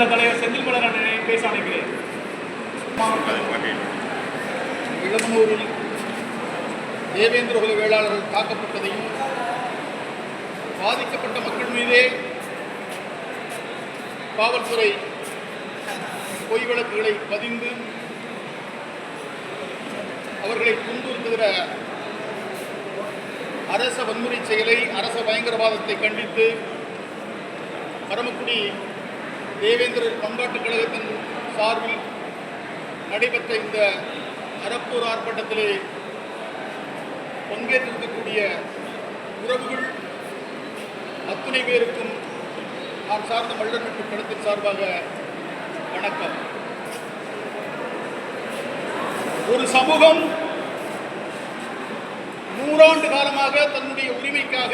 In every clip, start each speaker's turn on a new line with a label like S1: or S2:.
S1: மன்ற தலைவர் செந்தில் மலரனை பேச அழைக்கிறேன்.
S2: இளமனூரில் தேவேந்திர குல வேளாளர்கள் தாக்கப்பட்டதையும் பாதிக்கப்பட்ட மக்கள் மீதே காவல்துறை பொய் வழக்குகளை பதிந்து அவர்களை துன்புறுத்துகிற அரச வன்முறை செயலை அரச பயங்கரவாதத்தை கண்டித்து பரமக்குடி தேவேந்திரர் பண்பாட்டுக் கழகத்தின் சார்பில் நடைபெற்ற இந்த அரப்பூர் ஆர்ப்பாட்டத்திலே பங்கேற்றிருக்கக்கூடிய உறவுகள் அத்தனை பேருக்கும் நான் சார்ந்த மல்லர்மட்டு கழகத்தின் சார்பாக வணக்கம். ஒரு சமூகம் நூறாண்டு காலமாக தன்னுடைய உரிமைக்காக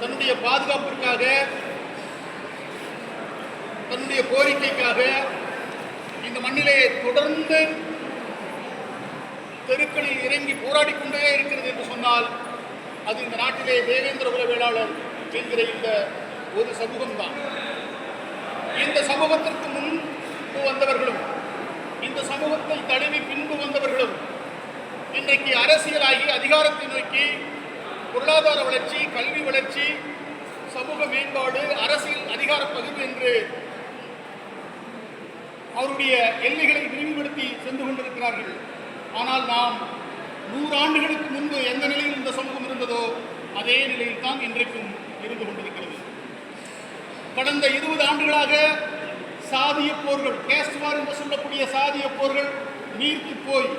S2: தன்னுடைய பாதுகாப்பிற்காக தன்னுடைய கோரிக்கைக்காக இந்த மண்ணிலே தொடர்ந்து தெருக்களில் இறங்கி போராடி கொண்டே இருக்கிறது என்று சொன்னால் அது இந்த நாட்டிலே தேவேந்திர குல வேளாளர் என்கிற இந்த ஒரு சமூகம்தான். இந்த சமூகத்திற்கு முன்பு வந்தவர்களும் இந்த சமூகத்தை தழுவி பின்பு வந்தவர்களும் இன்றைக்கு அரசியலாகி அதிகாரத்தை நோக்கி பொருளாதார வளர்ச்சி கல்வி வளர்ச்சி சமூக மேம்பாடு அரசியல் அதிகார பகிர்வு என்று அவருடைய எல்லைகளை விரிவுபடுத்தி சென்று கொண்டிருக்கிறார்கள். ஆனால் நாம் நூறு ஆண்டுகளுக்கு முன்பு எந்த நிலையில் இந்த சமூகம் இருந்ததோ அதே நிலையில் தான் இன்றைக்கும் இருந்து கொண்டிருக்கிறது. கடந்த இருபது ஆண்டுகளாக சாதிய போர்கள் கேஸ்வார் என்று சொல்லக்கூடிய சாதிய போர்கள் நீர்த்து போய்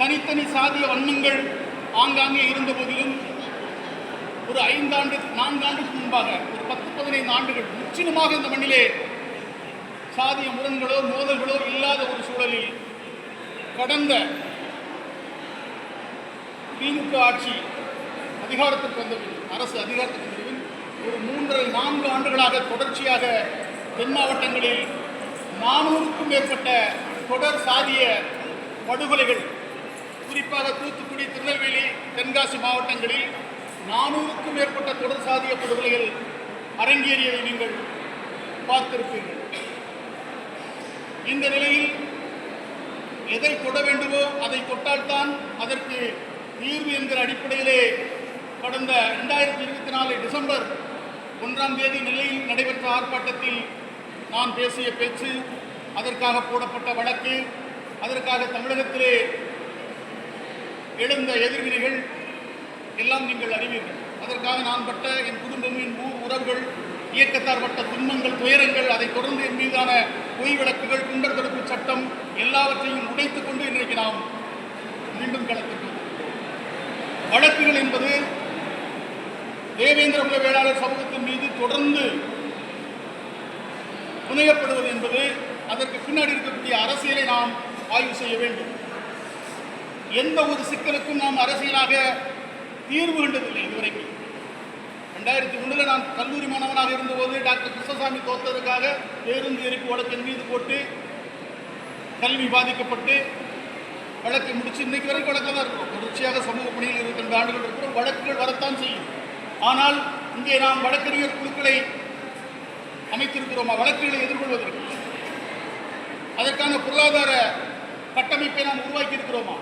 S2: தனித்தனி சாதிய வண்ணங்கள் ஆங்காங்கே இருந்த போதிலும் ஒரு ஐந்தாண்டு நான்காண்டுக்கு முன்பாக ஒரு பத்து பதினைந்து ஆண்டுகள் முற்றிலுமாக இந்த மண்ணிலே சாதிய முரண்களோ மோதல்களோ இல்லாத ஒரு சூழலில் கடந்த திமுக ஆட்சி அதிகாரத்துக்கு வந்த அரசு அதிகாரத்துக்கு வந்த ஒரு மூன்றரை நான்கு ஆண்டுகளாக தொடர்ச்சியாக தென் மாவட்டங்களில் நானூறுக்கும் மேற்பட்ட தொடர் சாதிய படுகொலைகள் குறிப்பாக தூத்துக்குடி திருநெல்வேலி தென்காசி மாவட்டங்களில் நானூறுக்கும் மேற்பட்ட தொடர் சாதிய படுகொலைகள் அரங்கேறியதை நீங்கள் பார்த்திருப்பீர்கள். இந்த நிலையில் எதை தொட வேண்டுமோ அதை தொட்டால்தான் அதற்கு தீர்வு என்கிற அடிப்படையிலே கடந்த ரெண்டாயிரத்தி இருபத்தி நாலு டிசம்பர் ஒன்றாம் தேதி நெல்லையில் நடைபெற்ற ஆர்ப்பாட்டத்தில் நான் பேசிய பேச்சு அதற்காக போடப்பட்ட வழக்கு அதற்காக தமிழகத்திலே எழுந்த எதிர்வினைகள் எல்லாம் நீங்கள் அறிவீர்கள். அதற்காக நான் பட்ட என் குடும்பம் என் ஊர் உறவுகள் இயக்கத்தார் பட்ட துன்பங்கள் துயரங்கள் அதை தொடர்ந்து என் மீதான பொய் விளக்குகள் குண்டர் தடுப்பு சட்டம் எல்லாவற்றையும் உடைத்துக் கொண்டு இன்றைக்கு நாம் மீண்டும் களத்துக்கு வழக்குகள் என்பது தேவேந்திர குல வேளாளர் சமூகத்தின் மீது தொடர்ந்து புனையப்படுவது என்பது அதற்கு பின்னாடி இருக்கக்கூடிய அரசியலை நாம் ஆய்வு செய்ய வேண்டும். எந்த ஒரு சிக்கலுக்கும் நாம் அரசியலாக தீர்வு கண்டதில்லை இதுவரைக்கும். ரெண்டாயிரத்தி ஒன்றில் நான் கல்லூரி மாணவனாக இருந்தபோது டாக்டர் கிருஷ்ணசாமி தோத்ததற்காக பேருந்து எரிப்பு வழக்கின் மீது போட்டு கல்வி பாதிக்கப்பட்டு வழக்கை முடிச்சு இன்னைக்கு வரைக்கும் வழக்கில் தான் இருக்கும் தொடர்ச்சியாக சமூக பணியில் இருபத்தி ரெண்டு ஆண்டுகள் இருக்கிறோம். வழக்குகள் வரத்தான் செய்யும். ஆனால் இங்கே நாம் வழக்கறிஞர் குழுக்களை அமைத்திருக்கிறோமா? வழக்குகளை எதிர்கொள்வதற்கு. அதற்கான பொருளாதார கட்டமைப்பை நாம் உருவாக்கி இருக்கிறோமா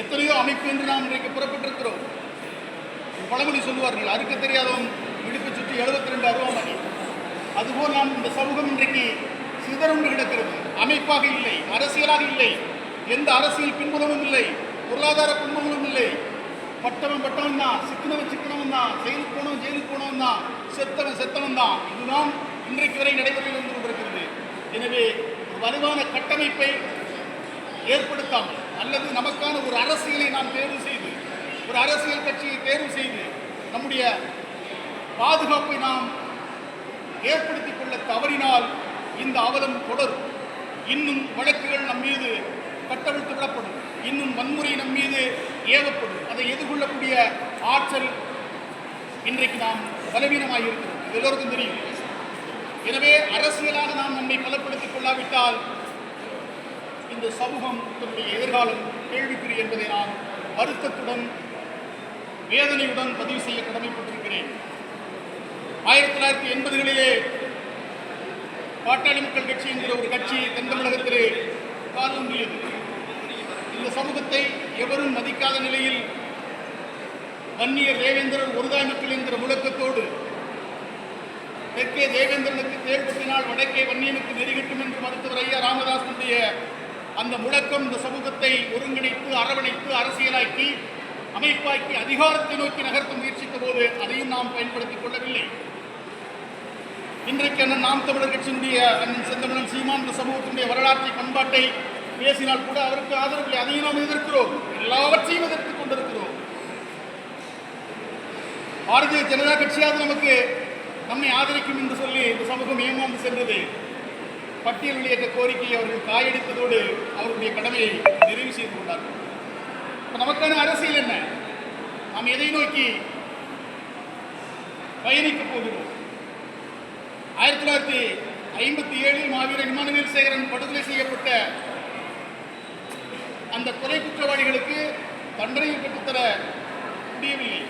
S2: எத்தனையோ அமைப்பு என்று நாம் இன்றைக்கு புறப்பட்டிருக்கிறோம். பழமொழி சொல்லுவார்கள் அறுக்க தெரியாதவன் இடுப்பு சுற்றி எழுபத்தி ரெண்டு அருவாமணி அதுபோல் நாம் இந்த சமூகம் இன்றைக்கு சிதறுண்டு கிடக்கிறது. அமைப்பாக இல்லை அரசியலாக இல்லை எந்த அரசியல் பின்புலமும் இல்லை பொருளாதார பின்புலமும் இல்லை. பட்டவன் பட்டவன் தான் சிக்கனவன் சிக்கனவன் தான் செயலுக்கு போனவன் ஜெயிலுக்கு போனவன் தான் செத்தவன் செத்தவன் தான். இதுதான் இன்றைக்கு வரை நடைமுறையில் வந்து கொண்டிருக்கிறது. எனவே வலுவான கட்டமைப்பை ஏற்படுத்தாமல் அல்லது நமக்கான ஒரு அரசியலை நாம் தேர்வு செய்து ஒரு அரசியல் கட்சியை தேர்வு செய்து நம்முடைய பாதுகாப்பை நாம் ஏற்படுத்திக் கொள்ள தவறினால் இந்த அவலம் தொடரும். இன்னும் வழக்குகள் நம் மீது கட்டவிழ்த்து விடப்படும். இன்னும் வன்முறை நம் மீது ஏவப்படும். அதை எதிர்கொள்ளக்கூடிய ஆற்றல் இன்றைக்கு நாம் பலவீனமாக இருக்கிறோம். எல்லோருக்கும் தெரியும். எனவே அரசியலாக நாம் நம்மை பலப்படுத்திக் கொள்ளாவிட்டால் இந்த சமூகம் தன்னுடைய எதிர்காலம் கேள்விக்குறி என்பதை நான் வருத்தத்துடன் வேதனையுடன் பதிவு செய்ய கடமைப்பட்டிருக்கிறேன். ஆயிரத்தி தொள்ளாயிரத்தி எண்பதுகளிலே பாட்டாளி மக்கள் கட்சி என்கிற ஒரு கட்சி தென் தமிழகத்திலே காலூன்றியது. இந்த சமூகத்தை எவரும் மதிக்காத நிலையில் வன்னியர் தேவேந்திரன் ஒருதாய் மக்கள் என்கிற முழக்கத்தோடு தெற்கே தேவேந்திரனுக்கு தேர்தலினால் வடக்கே வன்னியனுக்கு நெறிகட்டும் என்று மருத்துவர் ஐயா ராமதாசனுடைய அந்த முழக்கம் இந்த சமூகத்தை ஒருங்கிணைத்து அரவணைத்து அரசியலாக்கி அமைப்பாக்கி அதிகாரத்தை நோக்கி நகர்த்த முயற்சித்த போது அதையும் நாம் பயன்படுத்திக் கொள்ளவில்லை. இன்றைக்கு அண்ணன் நாம் தமிழர் கட்சியினுடைய அண்ணன் செந்தமிழன் சீமான் இந்த சமூகத்தினுடைய வரலாற்றை பண்பாட்டை பேசினால் கூட அவருக்கு ஆதரவில்லை. அதையும் நாம் எதிர்க்கிறோம். எல்லாவற்றையும் எதிர்த்துக் கொண்டிருக்கிறோம். பாரதிய ஜனதா கட்சியாவது நமக்கு நம்மை ஆதரிக்கும் என்று சொல்லி இந்த சமூகம் ஏமாந்து சென்றது. பட்டியல் வெளியேற்ற கோரிக்கையை அவர்கள் காயடித்ததோடு அவருடைய கடமையை நிறைவு செய்து கொண்டார்கள். இப்ப நமக்கான அரசியல் என்ன? நாம் எதை நோக்கி பயணிக்கப் போகிறோம்? ஆயிரத்தி தொள்ளாயிரத்தி ஐம்பத்தி ஏழில் மாவீரன் இமானுவேல் சேகரன் படுகொலை செய்யப்பட்ட அந்த கொலை குற்றவாளிகளுக்கு தண்டனையை பெற்றுத்தர முடியவில்லை.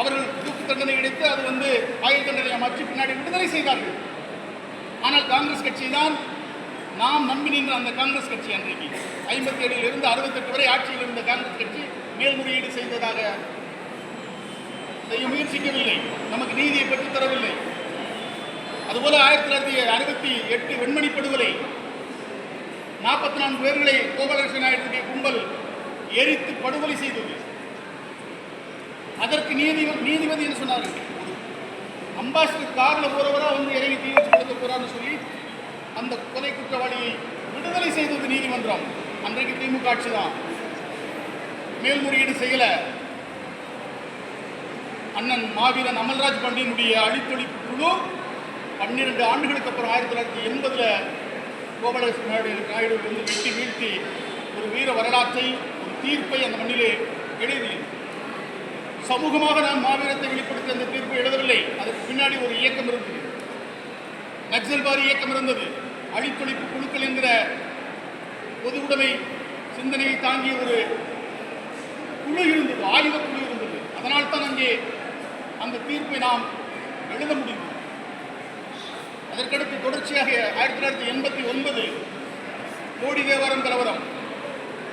S2: அவர்கள் தூக்கு தண்டனை எடுத்து அது வந்து ஆயுள் தண்டனையை மாற்றி பின்னாடி விடுதலை செய்தார்கள். ஆனால் காங்கிரஸ் கட்சி தான் நாம் நம்பி நின்ற அந்த காங்கிரஸ் கட்சி அன்றைக்கு. ஐம்பத்தி ஏழில் இருந்து அறுபத்தெட்டு வரை ஆட்சியில் இருந்த காங்கிரஸ் கட்சி மேல்முறையீடு செய்ததாக செய்ய முயற்சிக்கவில்லை. நமக்கு நீதியை பெற்றுத் தரவில்லை. அதுபோல ஆயிரத்தி தொள்ளாயிரத்தி அறுபத்தி எட்டு வெண்மணி படுகொலை நாற்பத்தி நான்கு பேர்களை கோபாலகிருஷ்ண நாயுடைய கும்பல் எரித்து படுகொலை செய்தது. அதற்கு நீதி நீதிபதி என்று சொன்னார்கள் அம்பாசிடர் கார்ல போகிறவராக வந்து இறங்கி தீ வச்சு கொடுக்க போகிறான்னு சொல்லி அந்த கொலை குற்றவாளியை விடுதலை செய்தது நீதிமன்றம். அன்றைக்கு திமுக ஆட்சி தான். மேல்முறையீடு செய்யல. அண்ணன் மாவீரன் அமல்ராஜ் பாண்டியனுடைய அழித்தொழிப்பு குழு பன்னிரண்டு ஆண்டுகளுக்கு அப்புறம் ஆயிரத்தி தொள்ளாயிரத்தி எண்பதுல கோபாலகிருஷ்ண நாயுடு நாயுடு வந்து வெட்டி வீழ்த்தி ஒரு வீர வரலாற்றை ஒரு தீர்ப்பை அந்த மண்ணிலே எழுதியது. சமூகமாக நான் மாவீரத்தை வெளிப்படுத்த அந்த தீர்ப்பு எழுதவில்லை. அதற்கு பின்னாடி ஒரு இயக்கம் இருந்தது. நக்சல்வாரி இயக்கம் இருந்தது. அழித்தொழிப்பு குழுக்கள் என்கிற பொது உடைமை சிந்தனையை தாங்கிய ஒரு குழு இருந்தது. ஆயுத குழு இருந்தது. அதனால் தான் அங்கே அந்த தீர்ப்பை நாம் எழுத முடியும் அதற்கடுத்து தொடர்ச்சியாக ஆயிரத்தி தொள்ளாயிரத்தி எண்பத்தி ஒன்பது கோடி தேவாரம் கலவரம்.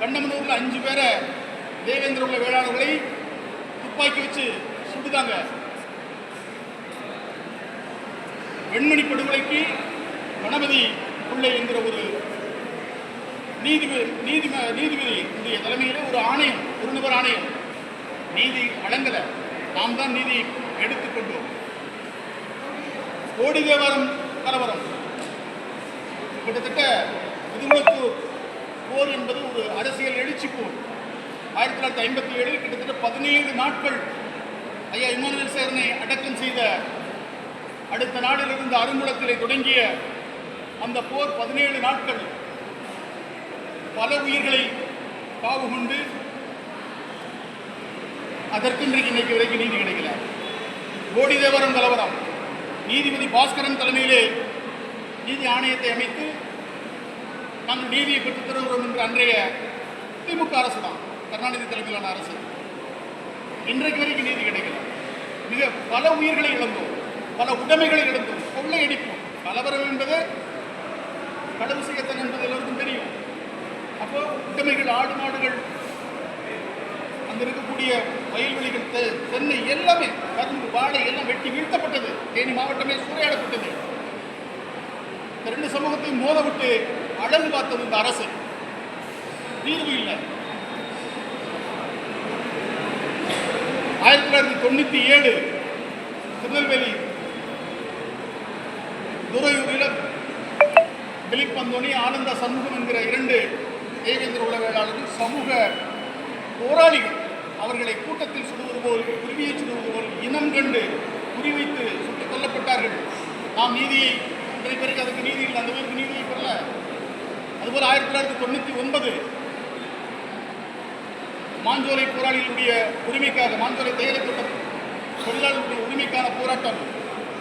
S2: கண்டமனூரில் அஞ்சு பேரை தேவேந்திர உள்ள வேளாளர்களை துப்பாக்கி வச்சு சுட்டுதாங்க. வெண்மணி படுகொலைக்கு கணபதி பிள்ளை என்கிற ஒரு நீதிபதி நீதி நீதிபதி தலைமையில் ஒரு ஆணையம் ஒரு நபர் ஆணையம். நீதி வழங்கலை. நாம் தான் நீதி எடுத்துக்கொண்டோம் கோடி தேவாரம் கலவரம் கிட்டத்தட்ட முதுகுளத்தூர் போர் என்பது ஒரு அரசியல் எழுச்சி போர் ஆயிரத்தி தொள்ளாயிரத்தி ஐம்பத்தி ஏழில் கிட்டத்தட்ட பதினேழு நாட்கள் ஐயா இமானுவேல் சேரனை அடக்கம் செய்த அடுத்த நாளிலிருந்து அருங்குளத்திலே தொடங்கிய அந்த போர் பதினேழு நாட்கள் பல உயிர்களை காவு கொண்டு அதற்கு இன்றைக்கு இன்னைக்கு வரைக்கும் நீதி கிடைக்கல. கோடி தேவரம் கலவரம். நீதிபதி பாஸ்கரன் தலைமையிலே நீதி ஆணையத்தை அமைத்து நாங்கள் நீதியை பெற்றுத் தருகிறோம் என்ற அன்றைய திமுக அரசு தான் கருணாநிதி தலைமையிலான அரசு. இன்றைக்கு வரைக்கும் நீதி கிடைக்கல. மிக பல உயிர்களை இழந்தோம். பல உடைமைகளை இழந்தோம். கொள்ளையடிப்போம் கலவரம் என்பது கடவு செய்யத்தன் என்பது எல்லோருக்கும் தெரியும். அப்போ உடைமைகள் ஆடு மாடுகள் அங்க இருக்கக்கூடிய வயல்வெளிகள் தென்னை எல்லாமே கரும்பு வாழை எல்லாம் வெட்டி வீழ்த்தப்பட்டது. தேனி மாவட்டமே சூறையாடப்பட்டது. இந்த ரெண்டு சமூகத்தையும் மோத விட்டு அழகு பார்த்தது இந்த அரசு. தீர்வு இல்லை. தொண்ணூற்றி தொண்ணூத்தி ஏழு திருநெல்வேலி துறையூரில் திலீப் பந்தோனி ஆனந்த சண்முகம் என்கிற இரண்டு தேவேந்திர உளவியலாளர்கள் சமூக போராளிகள் அவர்களை கூட்டத்தில் சுடுவது போல் குருவியை சுடுவது போல் இனம் கண்டு குறிவைத்து சுட்டுக் கொல்லப்பட்டார்கள். நாம் நீதியை இன்றைய பேருக்கு அதுக்கு நீதி இல்லை அந்த பேருக்கு நீதியை பெறல அதுபோல் ஆயிரத்தி தொள்ளாயிரத்தி தொண்ணூற்றி ஒன்பது மாஞ்சோலை போராளிகளுடைய உரிமைக்காக மாஞ்சோலை தேயிலை தோட்ட தொழிலாளர்களுடைய உரிமைக்கான போராட்டம்.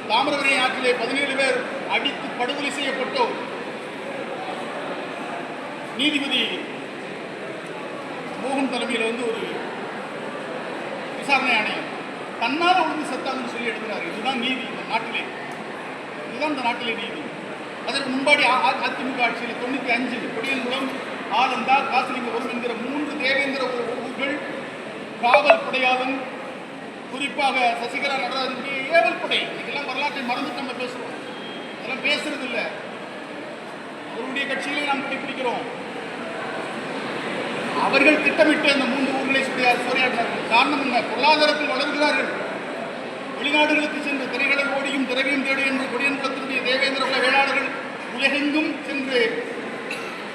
S2: தாமிரபரணி ஆற்றிலே பதினேழு பேர் அடித்து படுகொலை செய்யப்பட்டோம் நீதிபதி மோகன் தலைமையில் வந்து ஒரு விசாரணை ஆணையம். தன்னால் ஒழுங்கு செத்தாங்கன்னு சொல்லி எடுக்கிறார். இதுதான் நீதி இந்த நாட்டிலே. இதுதான் இந்த நாட்டிலே நீதி. அதற்கு முன்பாடி அ- அதிமுக ஆட்சியில் தொண்ணூற்றி அஞ்சு கொடியன்குளம் ஆலந்தா ஒரு என்கிற மூன்று தேவேந்திர ஊ- காவல் படையாலும் குறிப்பாக சசிகலா நடராஜனுடைய ஏவல் படை இதெல்லாம் வரலாற்றை மறந்துட்டு நம்ம பேசுவோம் அதெல்லாம் பேசுறது இல்லை அவருடைய கட்சியிலே நாம் கடைபிடிக்கிறோம் அவர்கள் திட்டமிட்டு அந்த மூன்று ஊர்களை சூறையா- சூறையாடினார்கள் காரணம் என்ன? பொருளாதாரத்தில் வளர்கிறார்கள். வெளிநாடுகளுக்கு சென்று திரைகளில் ஓடியும் திரவியம் தேடி என்று கொடியன்குளத்தினுடைய தேவேந்திர குல வேளாளர்கள் உலகெங்கும் சென்று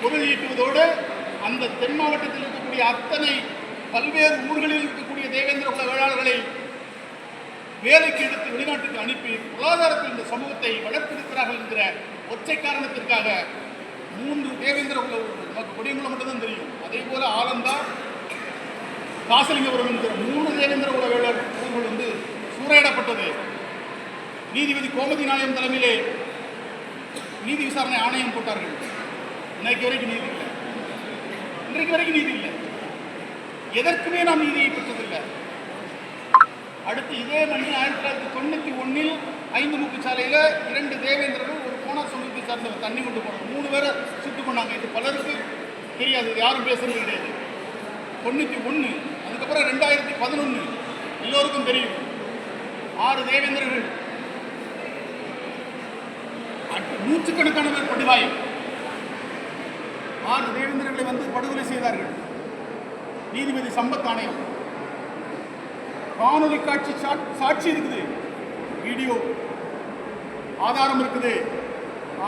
S2: பொருள் ஈட்டுவதோடு அந்த தென் மாவட்டத்தில் இருக்கக்கூடிய அத்தனை பல்வேறு ஊர்களில் இருக்கக்கூடிய தேவேந்திர குல வேளாளர்களை வேலைக்கு எடுத்து வெளிநாட்டுக்கு அனுப்பி பொருளாதாரத்தில் இந்த சமூகத்தை வளர்த்திருக்கிறார்கள் என்கிற ஒற்றை காரணத்திற்காக மூன்று தேவேந்திர குல நமக்கு கொடியங்குளம் மட்டும்தான் தெரியும். அதே போல ஆலந்தா காசலிங்கபுரம் என்கிற மூன்று தேவேந்திர குல வேளாளர் ஊர்கள் வந்து சூறையிடப்பட்டது. நீதிபதி கோமதி நாயம் தலைமையிலே நீதி விசாரணை ஆணையம் போட்டார்கள். இன்னைக்கு வரைக்கும் நீதி இல்லை. இன்றைக்கு வரைக்கும் நீதி இல்லை. எதற்குமே நாம் நீதியை பெற்றதில்லை. அடுத்து இதே மணி ஆயிரத்தி தொள்ளாயிரத்தி தொண்ணூற்றி ஒன்றில் ஐந்து முக்கு சாலையில் இரண்டு தேவேந்திரர்கள் ஒரு கோணா சமூகத்தை சார்ந்தவர் தண்ணி கொண்டு போனாங்க மூணு பேரை சுட்டு கொண்டாங்க இது பலருக்கு தெரியாது. யாரும் பேசுறது கிடையாது. தொண்ணூற்றி ஒன்று அதுக்கப்புறம் ரெண்டாயிரத்தி பதினொன்று எல்லோருக்கும் தெரியும். ஆறு தேவேந்திரர்கள். நூற்றுக்கணக்கான பேர் படுகாயம். ஆறு தேவேந்திரர்களை வந்து படுகொலை செய்தார்கள். நீதிபதி சம்பத் ஆணையம். காணொலி காட்சி சாட்சி இருக்குது. வீடியோ ஆதாரம் இருக்குது.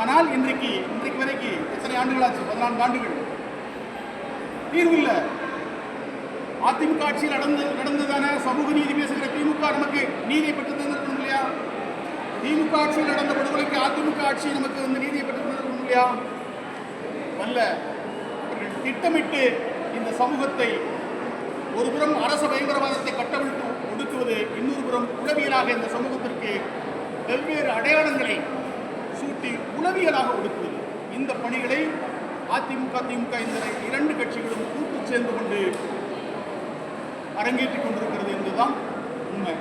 S2: ஆனால் இன்றைக்கு இன்றைக்கு வரைக்கும் எத்தனை ஆண்டுகள் ஆச்சு பதினான்கு ஆண்டுகள். தீர்வு இல்லை. அதிமுக ஆட்சியில் நடந்து நடந்ததான சமூக நீதி பேசுகிற திமுக நமக்கு நீதியை பெற்று தந்திருக்கணும் இல்லையா? திமுக ஆட்சியில் நடந்த படுகொலைக்கு அதிமுக ஆட்சி நமக்கு வந்து நீதியை பெற்று தந்திருக்கணும் இல்லையா? அல்ல. திட்டமிட்டு இந்த சமூகத்தை ஒருபுறம் அரச பயங்கரவாதத்தை கட்டவிழ்த்து ஒடுக்குவது இன்னொரு புறம் உளவியலாக இந்த சமூகத்திற்கு வெவ்வேறு அடையாளங்களை சூட்டி உளவியலாக ஒடுக்குவது. இந்த பணிகளை அதிமுக திமுக இந்த இரண்டு கட்சிகளும் கூட்டு சேர்ந்து கொண்டு அரங்கேற்றிக் கொண்டிருக்கிறது என்பதுதான் உண்மை.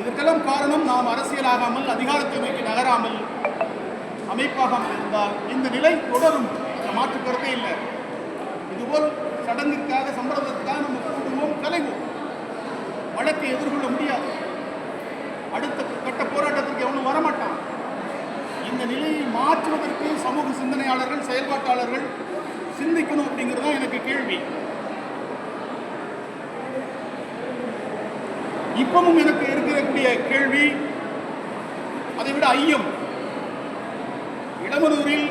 S2: இதற்கெல்லாம் காரணம் நாம் அரசியலாகாமல் அதிகாரத்தை நோக்கி நகராமல் அமைப்பாகாமல் இருந்தால் இந்த நிலை தொடரும். அதில் மாற்று கருத்தே இல்லை. இதுபோல் சடங்கிற்காக சம்பிரதத்துக்காக நம்ம கூடுவோம் கலைவோம். வழக்கை எதிர்கொள்ள முடியாது. அடுத்த கட்ட போராட்டத்திற்கு எவனும் வரமாட்டான். இந்த நிலையை மாற்றுவதற்கு சமூக சிந்தனையாளர்கள் செயல்பாட்டாளர்கள் சிந்திக்கணும் அப்படிங்கிறது தான் எனக்கு கேள்வி. இப்பவும் எனக்கு இருக்கக்கூடிய கேள்வி அதை விட ஐயம். இடமனூரில்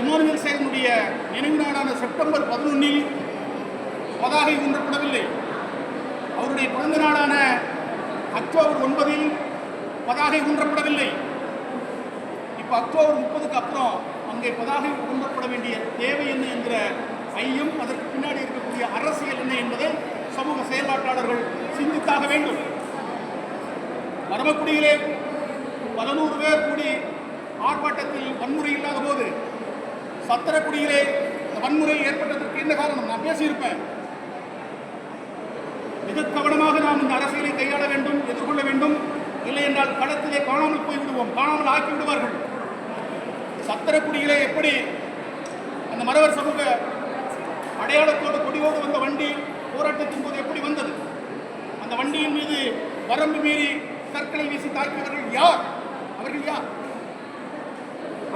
S2: இமானுவேல் சேகனுடைய நினைவு நாளான செப்டம்பர் பதினொன்னில் பதாகை ஊன்றப்படவில்லை. அவருடைய பிறந்த நாளான அக்டோபர் ஒன்பதில் பதாகை ஊன்றப்படவில்லை. இப்போ அக்டோபர் முப்பதுக்கு அப்புறம் அங்கே பதாகை ஊன்றப்பட வேண்டிய தேவை என்ன என்கிற ஐயம் அதற்கு பின்னாடி இருக்கக்கூடிய அரசியல் என்ன என்பதை சமூக செயல்பாட்டாளர்கள் சிந்தித்தாக வேண்டும். பரமக்குடியிலே பல நூறு பேர் கூடி ஆர்ப்பாட்டத்தில் வன்முறை இல்லாத போது சத்திரக்குடியிலே இந்த வன்முறை ஏற்பட்டதற்கு என்ன காரணம்? நான் பேசியிருப்பேன். மிக கவனமாக நாம் இந்த அரசியலை கையாள வேண்டும் எதிர்கொள்ள வேண்டும். இல்லை என்றால் களத்திலே காணாமல் போய்விடுவோம். காணாமல் ஆக்கி விடுவார்கள் சத்திரக்குடியிலே எப்படி அந்த மறவர் சமூக அடையாளத்தோடு கொடியோடு வந்த வண்டி போராட்டத்தின் போது எப்படி வந்தது? அந்த வண்டியின் மீது வரம்பு மீறி கற்களை வீசி தாக்கியவர்கள் யார்? அவர்கள் யார்?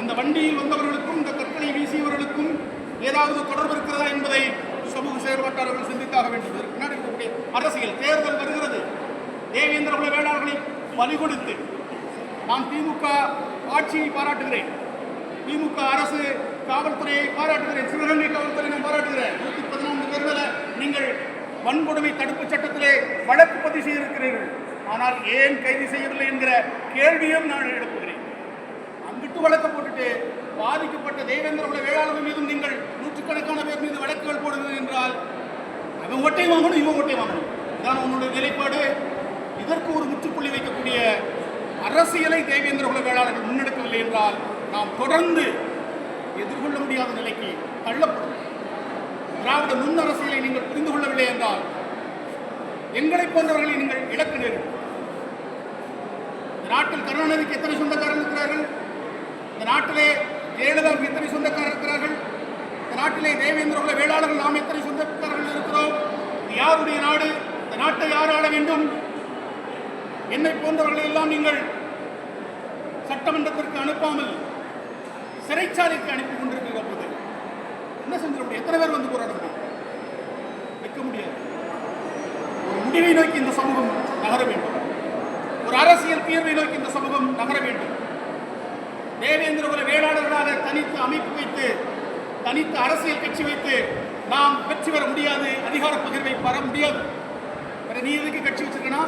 S2: அந்த வண்டியில் வந்தவர்களுக்கும் இந்த கற்களை வீசியவர்களுக்கும் ஏதாவது தொடர்பு இருக்கிறதா என்பதை சமூக செயல்பாட்டாளர்கள் சிந்தித்தாக வேண்டும். இருக்கக்கூடிய அரசியல் தேர்தல் வருகிறது. தேவேந்திர குல வேளாளர்களை பலி கொடுத்து நான் திமுக ஆட்சியை பாராட்டுகிறேன். திமுக அரசு காவல்துறையை பாராட்டுகிறேன். சிவகங்கை காவல்துறை நான் பாராட்டுகிறேன். நூற்றி பதினான்கு பேர் மேல நீங்கள் வன்கொடுமை தடுப்பு சட்டத்திலே வழக்கு பதிவு செய்திருக்கிறீர்கள். ஆனால் ஏன் கைது செய்யவில்லை என்கிற கேள்வியும் நான் எழுப்புகிறேன். அங்கிட்டு வழக்கு போட்டுட்டு பாதிக்கப்பட்ட தேவேந்திர உள்ள வேளாளர்கள் மீதும் நீங்கள் நூற்றுக்கணக்கான பேர் மீது வழக்குகள் போடுகிறது என்றால் அவன் ஒட்டை வாங்கணும் இவன் ஒட்டை வாங்கணும். இதான் உன்னுடைய நிலைப்பாடு. இதற்கு ஒரு முற்றுப்புள்ளி வைக்கக்கூடிய அரசியலை தேவேந்திர உள்ள வேளாளர்கள் முன்னெடுக்கவில்லை என்றால் நாம் தொடர்ந்து எதிர்கொள்ள முடியாத நிலைக்கு தள்ளப்படும். திராவிட நுண் அரசியலை நீங்கள் புரிந்து கொள்ளவில்லை என்றால் எங்களை போன்றவர்களை நீங்கள் இழக்க நேரும் நாட்டில் கருணாநிதிக்கு எத்தனை சொந்தக்காரர்கள் இருக்கிறார்கள்? இந்த நாட்டிலே ஜெயலலிதாவுக்கு எத்தனை சொந்தக்காரர் இருக்கிறார்கள்? இந்த நாட்டிலே தேவேந்திர குல வேளாளர்கள் நாம் எத்தனை சொந்தக்காரர்கள் இருக்கிறோம்? யாருடைய நாடு? இந்த நாட்டை யார் ஆள வேண்டும்? என்னை போன்றவர்களை எல்லாம் நீங்கள் சட்டமன்றத்திற்கு அனுப்பாமல் சிறைச்சாலைக்கு அனுப்பி கொண்டிருக்கிற போது என்ன செஞ்சிட முடியும் எத்தனை பேர் வந்து போராட முடியும் வைக்க முடியாது. ஒரு முடிவை நோக்கி இந்த சமூகம் நகர வேண்டும். ஒரு அரசியல் தீர்வை நோக்கி இந்த சமூகம் நகர வேண்டும். தேவேந்திரபுர வேளாளர்களாக தனித்து அமைப்பு வைத்து தனித்து அரசியல் கட்சி வைத்து நாம் வெற்றி பெற முடியாது அதிகார பகிர்வை பெற முடியாது. வேற நீ எதுக்கு கட்சி வச்சிருக்கனா?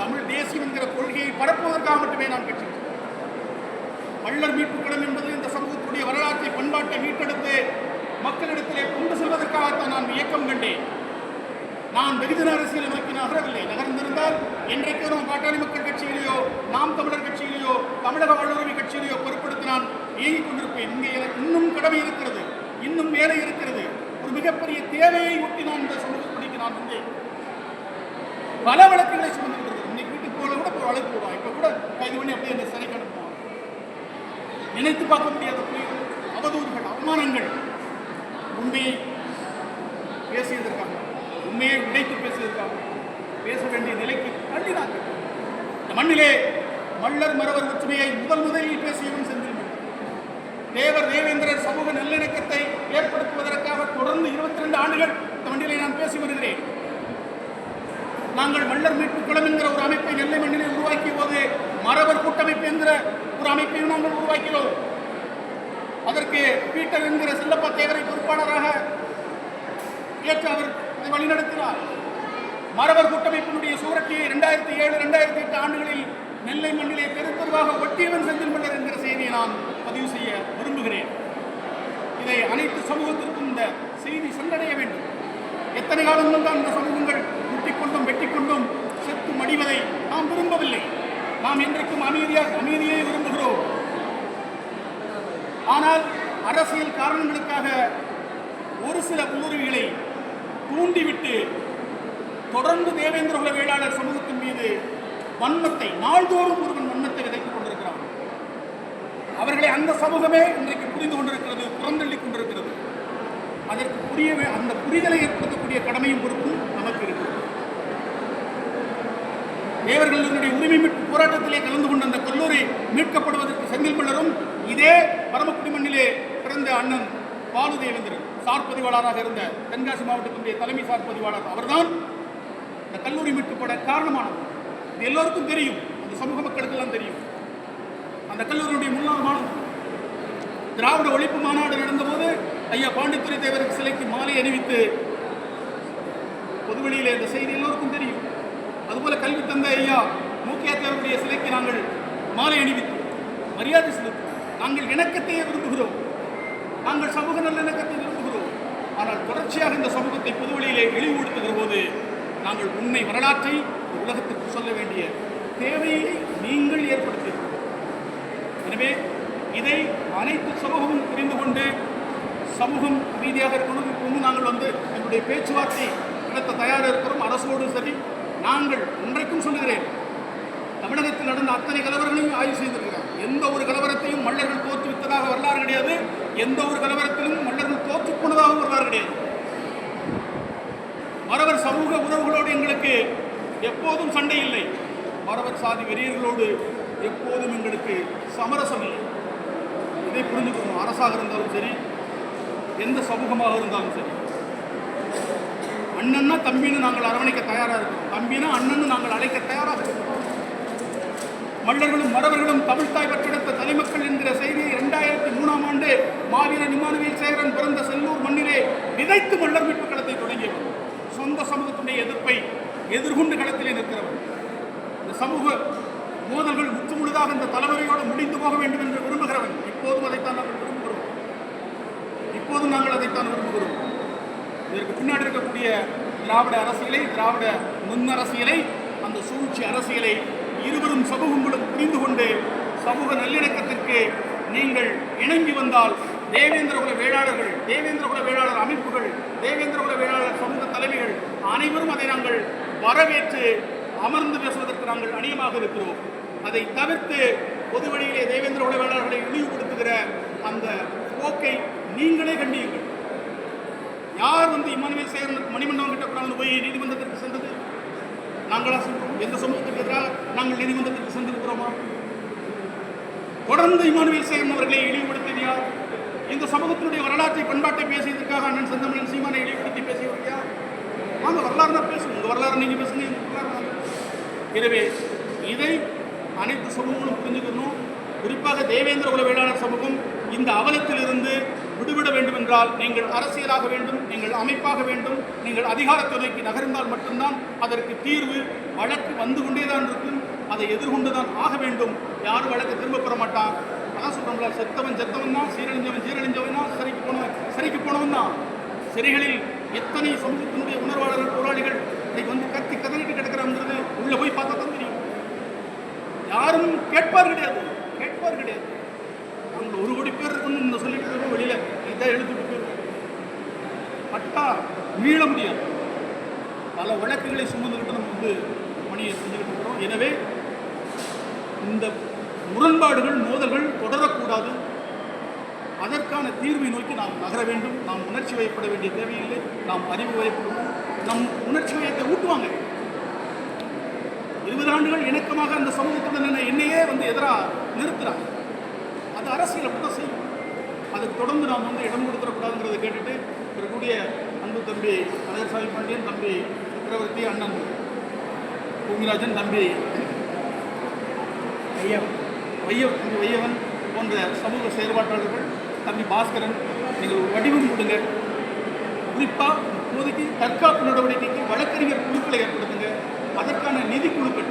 S2: தமிழ் தேசியம் என்கிற கொள்கையை பரப்புவதற்காக மட்டுமே நான் கட்சி வச்சிருக்கேன் மல்லர் மீட்பு களம் என்பது இந்த சமூகத்துடைய வரலாற்றை பண்பாட்டை மீட்டெடுத்து மக்களிடத்திலே கொண்டு செல்வதற்காகத்தான் நான் இயக்கம் கண்டேன். நான் வெகுஜன அரசியலை நோக்கி நகரவில்லை நகர்ந்திருந்தால் இன்றைக்கு நாம் பாட்டாளி மக்கள் கட்சியிலேயோ நாம் தமிழர் கட்சியிலேயோ தமிழக வாழ்வுரிமை கட்சியிலேயோ பொறுப்படுத்தி நான் இயங்கிக் கொண்டிருப்பேன். இங்கே எனக்கு இன்னும் கடமை இருக்கிறது. இன்னும் வேலை இருக்கிறது. ஒரு மிகப்பெரிய தேவையை ஒட்டி நான் இந்த சமூகத்துக்கு நான் வந்தேன். பல வழக்குகளை சுமந்து கொண்டிருக்கிறேன். இன்னைக்கு வீட்டுக்கு போல கூட ஒரு வழக்கு போடுவோம் இப்போ கூட கைது பண்ணி அப்படியே அந்த சிறைக்கு அனுப்புவோம் நினைத்து பார்க்க முடியாத புயல் அவதூறுகள் அவமானங்கள் உண்மையை பேசியதற்காக உண்மையை உடைத்து பேசியதற்காக பேச வேண்டிய நிலைக்கு தள்ளினார்கள். இந்த மண்ணிலே மல்லர் மறவர் ஒற்றுமையை முதல் முதலில் பேசியவன் செந்தில் தேவர் தேவேந்திரர் சமூக நல்லிணக்கத்தை ஏற்படுத்துவதற்காக தொடர்ந்து இருபத்தி ரெண்டு ஆண்டுகள் இந்த மண்ணிலே நான் பேசி வருகிறேன். நாங்கள் மல்லர் மீட்பு குளம் என்கிற ஒரு அமைப்பை நெல்லை மண்ணிலே உருவாக்கிய போது மறவர் கூட்டமைப்பு என்கிற ஒரு அமைப்பையும் நாங்கள் உருவாக்கிறோம் அதற்கு பீட்டர் என்கிற செல்லப்பா தேவரை பொறுப்பாளராக ஏற்று அவர் வழிநடத்தினார். மறவர் கூட்டமைப்பினுடைய சூரட்டியை இரண்டாயிரத்தி ஏழு இரண்டாயிரத்தி எட்டு ஆண்டுகளில் நெல்லை மண்ணிலே தெருத்தெருவாக ஒட்டியவன் செந்தில் மல்லர் என்கிற செய்தியை நான் பதிவு செய்ய விரும்புகிறேன். இதை அனைத்து சமூகத்திற்கும் இந்த செய்தி சென்றடைய வேண்டும். எத்தனை காலங்கள் தான் இந்த சமூகங்கள் முட்டிக்கொண்டும் வெட்டிக்கொண்டும் செத்து மடிவதை நாம் விரும்பவில்லை. நாம் இன்றைக்கும் அமைதியாக அமைதியை விரும்புகிறோம். ஆனால் அரசியல் காரணங்களுக்காக ஒரு சில ஊர்விகளை தூண்டிவிட்டு தொடர்ந்து தேவேந்திர குல வேளாளர் சமூகத்தின் மீது வன்மத்தை நாள்தோறும் ஒருவன் வன்மத்தை விதைத்துக் கொண்டிருக்கிறான். அவர்களை அந்த சமூகமே இன்றைக்கு புரிந்து கொண்டிருக்கிறது புறந்தள்ளி கொண்டிருக்கிறது. அதற்கு புரிய அந்த புரிதலை ஏற்படுத்தக்கூடிய கடமையும் பொறுப்பும் நமக்கு இருக்கிறது தேவர்களுடைய உரிமை மீட்பு போராட்டத்திலே கலந்து கொண்ட அந்த கல்லூரி மீட்கப்படுவதற்கு செந்தில் மல்லரும் இதே பரமக்குடி மண்ணிலே பிறந்த அண்ணன் பாலு தேவேந்திரன் சார் பதிவாளராக இருந்த தென்காசி மாவட்டத்தினுடைய தலைமை சார் பதிவாளர் அவர்தான். இந்த கல்லூரி மீட்கப்பட காரணமானது. இது எல்லோருக்கும் தெரியும். அந்த சமூக மக்களுக்கெல்லாம் தெரியும். அந்த கல்லூரியுடைய முன்னாள் மாணவர் திராவிட ஒழிப்பு மாநாடு நடந்தபோது ஐயா பாண்டித்துறை தேவருக்கு சிலைக்கு மாலை அணிவித்து பொதுவெளியிலே அந்த செய்தி எல்லோருக்கும் தெரியும். அதுபோல கல்வி தந்த ஐயா மூக்கியா தேவருடைய சிலைக்கு நாங்கள் மாலை அணிவித்து மரியாதை செலுத்தும் நாங்கள் இணக்கத்தையே விரும்புகிறோம். நாங்கள் சமூக நல்லிணக்கத்தை விரும்புகிறோம். ஆனால் தொடர்ச்சியாக இந்த சமூகத்தை பொதுவெளியிலே இழிவுபடுத்துகிற போது நாங்கள் உண்மை வரலாற்றை உலகத்திற்கு சொல்ல வேண்டிய தேவையை நீங்கள் ஏற்படுத்தியிருக்கிறோம் எனவே இதை அனைத்து சமூகமும் புரிந்து கொண்டு சமூகம் அமைதியாக இருக்கணும் இப்போ நாங்கள் வந்து எங்களுடைய பேச்சுவார்த்தை நடத்த தயாராக இருக்கிறோம். அரசோடு சரி நாங்கள் இன்றைக்கும் சொல்லுகிறேன். தமிழகத்தில் நடந்த அத்தனை கலவரங்களையும் ஆய்வு செய்திருக்கிறார். எந்த ஒரு கலவரத்தையும் மல்லர்கள் தோற்றுவித்ததாக வரலாறு கிடையாது. எந்த ஒரு கலவரத்திலும் மல்லர்கள் தோற்றுப் போனதாகவும் வரலாறு கிடையாது. மறவர் சமூக உறவுகளோடு எங்களுக்கு எப்போதும் சண்டை இல்லை. மறவர் சாதி வெறியர்களோடு எப்போதும் எங்களுக்கு சமரசம் இல்லை. இதை புரிஞ்சுக்கணும் அரசாக இருந்தாலும் சரி எந்த சமூகமாக இருந்தாலும் சரி. அண்ணன்னா தம்பின்னு நாங்கள் அரவணைக்க தயாராக இருக்கோம். தம்பினா அண்ணன்னு நாங்கள் அழைக்க தயாராக இருக்கோம். மல்லர்களும் மறவர்களும் தமிழ்தாய் பற்றெடுத்த தலைமக்கள் என்கிற செய்தியை இரண்டாயிரத்தி மூணாம் ஆண்டு மாவீரன் இமானுவேல் சேகரன் பிறந்த செல்லூர் மண்ணிலே விதைத்து மல்லர் மீட்பு களத்தை எதிர்ப்பை எதிர்கொண்டு களத்திலே நிற்கிறவர். இந்த சமூக மோதல்கள் முற்று முழுதாக இந்த தலைமுறையோடு முடிந்து போக வேண்டும் என்று விரும்புகிறவன் இப்போதும் அதைத்தான் நாங்கள் விரும்புகிறோம். இப்போதும் நாங்கள் அதைத்தான் விரும்புகிறோம். இதற்கு பின்னாடி இருக்கக்கூடிய திராவிட அரசியலை திராவிட முன்னரசியலை அந்த சூழ்ச்சி அரசியலை இருவரும் சமூகங்களும் புரிந்து கொண்டு சமூக நல்லிணக்கத்திற்கு நீங்கள் இணங்கி வந்தால் தேவேந்திரகுல வேளாளர்கள் தேவேந்திரகுல வேளாளர் அமைப்புகள் தேவேந்திரகுல வேளாளர் சமூக தலைமைகள் அனைவரும் அதை நாங்கள் வரவேற்று அமர்ந்து பேசுவதற்கு நாங்கள் அணியமாக இருக்கிறோம். அதை தவிர்த்து பொது வழியிலே தேவேந்திர வேளாளர்களை இழிவுபடுத்துகிற அந்த போக்கை நீங்களே கண்டியுங்கள். யார் வந்து இமானுவேல் சேகரனுக்கு மணிமண்டபம் கிட்ட கொண்டாந்து போய் நீதிமன்றத்திற்கு சென்றது? நாங்களா சென்றோம். எந்த சமூகத்துக்கு எதிராக நாங்கள் நீதிமன்றத்திற்கு சென்றிருக்கிறோமா? தொடர்ந்து இமானுவேல் சேர்ந்தவர்களை அவர்களை இந்த சமூகத்தினுடைய வரலாற்றை பண்பாட்டை பேசியதற்காக அண்ணன் செந்தமிழன் சீமானை இழிவுபடுத்தி பேசியவர் யார் வாங்க வரலாறு தான் பேசுங்க இந்த வரலாறு நீங்கள் பேசுங்க எனவே இதை அனைத்து சமூகங்களும் புரிஞ்சுக்கணும். குறிப்பாக தேவேந்திர குல வேளாளர் சமூகம் இந்த அவலத்திலிருந்து விடுபட வேண்டும் என்றால் நீங்கள் அரசியலாக வேண்டும் நீங்கள் அமைப்பாக வேண்டும் நீங்கள் அதிகாரத்துறைக்கு நகர்ந்தால் மட்டும்தான் அதற்கு தீர்வு வழக்கு வந்து கொண்டே தான் இருக்கும். அதை எதிர்கொண்டு தான் ஆக வேண்டும். யாரும் வழக்கு திரும்ப பெற மாட்டார் நான் சொல்றோம்ல செத்தவன் செத்தவன் தான் சீரழிஞ்சவன் சீரழிஞ்சவன் தான் சிறைக்கு போனவன் சிறைக்கு போனவன் தான். சிறைகளில் எத்தனை சமூகத்தினுடைய உணர்வாளர்கள் போராளிகள் இன்னைக்கு வந்து கத்தி கதறிட்டு கிடக்கிறாங்கிறது உள்ள போய் பார்த்தா தான் தெரியும். யாரும் கேட்பார் கிடையாது கேட்பார் கிடையாது. அவங்க ஒரு கோடி பேர் இருக்கணும் இந்த சொல்லிட்டு இருக்கோம் வெளியில. இதை எழுதிட்டு போயிருவோம் பட்டா மீள முடியாது. பல வழக்குகளை சுமந்துக்கிட்டு நம்ம வந்து பணியை செஞ்சுக்கிட்டு இருக்கிறோம். எனவே இந்த முரண்பாடுகள் மோதல்கள் தொடரக்கூடாது. அதற்கான தீர்வை நோக்கி நாம் நகர வேண்டும். நாம் உணர்ச்சி வயப்பட வேண்டிய தேவையில்லை. நாம் அறிவு வயப்படுவோம் நம் உணர்ச்சி வயத்தை ஊட்டுவாங்க. இருபது ஆண்டுகள் இணக்கமாக அந்த சமூகத்துடன் என்னையே வந்து எதிராக நிறுத்துறாங்க அது அரசியல் அப்படிதான் செய்யும். அதுக்கு தொடர்ந்து நாம் வந்து இடம் கொடுத்துடக்கூடாதுங்கிறத கேட்டுட்டு இருக்கக்கூடிய அன்பு தம்பி அழகர்சாமி பாண்டியன் தம்பி சக்கரவர்த்தி அண்ணன் பூமிராஜன் தம்பி ஐயா. வைய வையவன் போன்ற சமூக செயல்பாட்டாளர்கள் தம்பி பாஸ்கரன் நீங்கள் ஒரு வடிவம் கொடுங்க. குறிப்பாக இப்போதைக்கு தற்காப்பு நடவடிக்கைக்கு வழக்கறிஞர் குழுக்களை ஏற்படுத்துங்க. அதற்கான நிதி குழுக்கள்.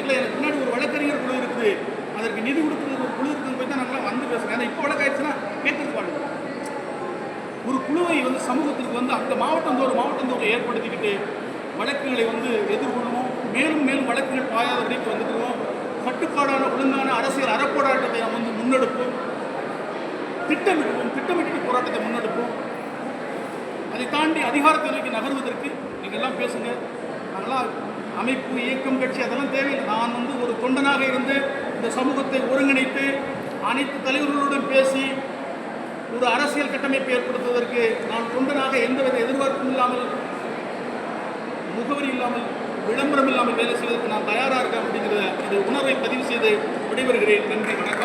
S2: இல்லை எனக்கு முன்னாடி ஒரு வழக்கறிஞர் குழு இருக்குது. அதற்கு நிதி கொடுக்குறது ஒரு குழு இருக்குன்னு போய் தான் நல்லா வந்து பேசுகிறேன் ஏன்னா இப்போ வழக்காயிடுச்சுன்னா கேட்கறது பாருங்க ஒரு குழுவை வந்து சமூகத்திற்கு வந்து அந்த மாவட்டம் தோறும் மாவட்டம் தோறும் ஏற்படுத்திக்கிட்டு வழக்குகளை வந்து எதிர்கொள்வோம் மேலும் மேலும் வழக்குகள் பாயாத வரைக்கும் வந்துடுவோம் கட்டுப்பாடான ஒழுங்கான அரசியல் அறப்போராட்டத்தை நாம் வந்து முன்னெடுப்போம். திட்டமிடுவோம் திட்டமிட்டு போராட்டத்தை முன்னெடுப்போம். அதை தாண்டி அதிகாரத்தை நோக்கி நகர்வதற்கு நீங்கள் எல்லாம் பேசுங்க. அதெல்லாம் அமைப்பு இயக்கம் கட்சி அதெல்லாம் தேவையில்லை. நான் வந்து ஒரு தொண்டனாக இருந்து இந்த சமூகத்தை ஒருங்கிணைத்து அனைத்து தலைவர்களுடன் பேசி ஒரு அரசியல் கட்டமைப்பை ஏற்படுத்துவதற்கு நான் தொண்டனாக எந்தவித எதிர்பார்ப்பும் இல்லாமல் முகவரி இல்லாமல் விளம்பரம் இல்லாமல் வேலை செய்வதற்கு நான் தயாராக இருக்கேன் அப்படிங்கிற இந்த உணர்வை பதிவு செய்து விடைபெறுகிறேன். நன்றி வணக்கம்.